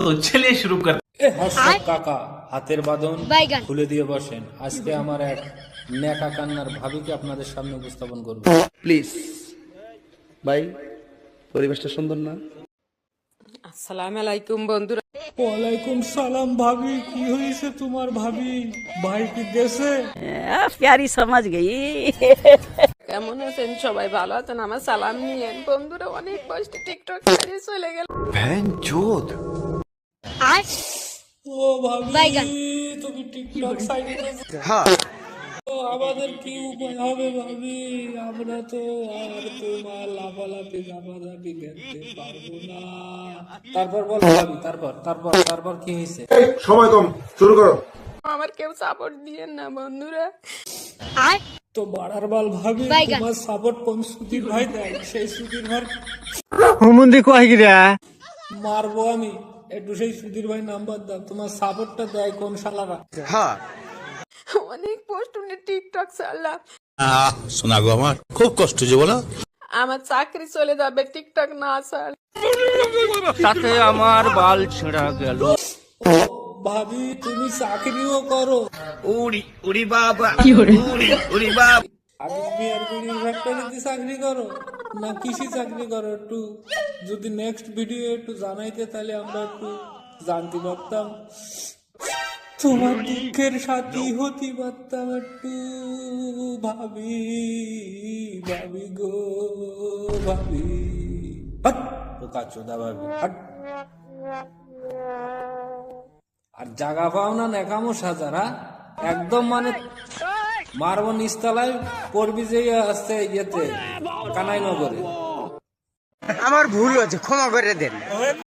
তো চলে শুরু কর। কাকা হাতের বাদন খুলে দিয়ে বসেন। আজকে আমার এক নেকা কান্নার ভাবিকে আপনাদের সামনে উপস্থাপন করব। প্লিজ ভাই পরিবেশটা সুন্দর না? আসসালাম আলাইকুম বন্ধুরা। ওয়ালাইকুম সালাম ভাবি। কি হয়েছে তোমার ভাবি? ভাই কি দেশে প্যারি সমাজ গেই। কেমন আছেন সবাই? ভালো আছেন? আমার সালাম নিয়েন বন্ধুরা অনেক কষ্টে টিকটক ছেড়ে চলে গেল। ভ্যান চোদ আর ও বাইগান। তুমি টিকটক সাইডে তো আমাদের কি উপায় হবে ভাবি? আমরা তো আর তোমার লাফালাফি লাফালাফি দেখতে পারব না। তারপর বল ভাবি তারপর তারপর তারপর কি হয়েছে? সময় কম শুরু করো। আমার কেউ সাপোর্ট দিয়েন না বন্ধুরা। আর তো বাড়ার বাল ভাবি তোমার সাপোর্ট কোন সুধীর ভাই দেয়? সেই সুধীর ভাই মারবো আমি। একটু সেই সুধীর ভাই নাম্বার দাও তোমার সাপোর্টটা দেয় কোন শালারা? হ্যাঁ। অনেক পোস্ট উনি টিকটক চালাম শোনা আমার খুব কষ্ট যে বলো। আমার চাকরি চলে যাবে টিকটক না চাল তাতে আমার বাল ছেঁড়া গেল। ভাবি তুমি চাকরিও করো। উড়ি উড়ি বাবা উড়ি উড়ি বাবা। আগে বিয়ার বিড়ির ফ্যাক্টরিতে চাকরি করো না কৃষি চাকরি করো একটু যদি নেক্সট ভিডিও একটু জানাইতে তাহলে আমরা একটু জানতে পারতাম। তোমার দুঃখের সাথী হতে পারতাম একটু ভাবি ভাবি গো ভাবি। হাট! পোকা চোদা ভাবি হাট! আর জাগা পাও না নেকামো সাজারা একদম মানে মারবো নিস্তালায় পড়বি যে আসছে ইয়েতে কানাই নগরে আমার ভুল হয়েছে ক্ষমা করে দেন।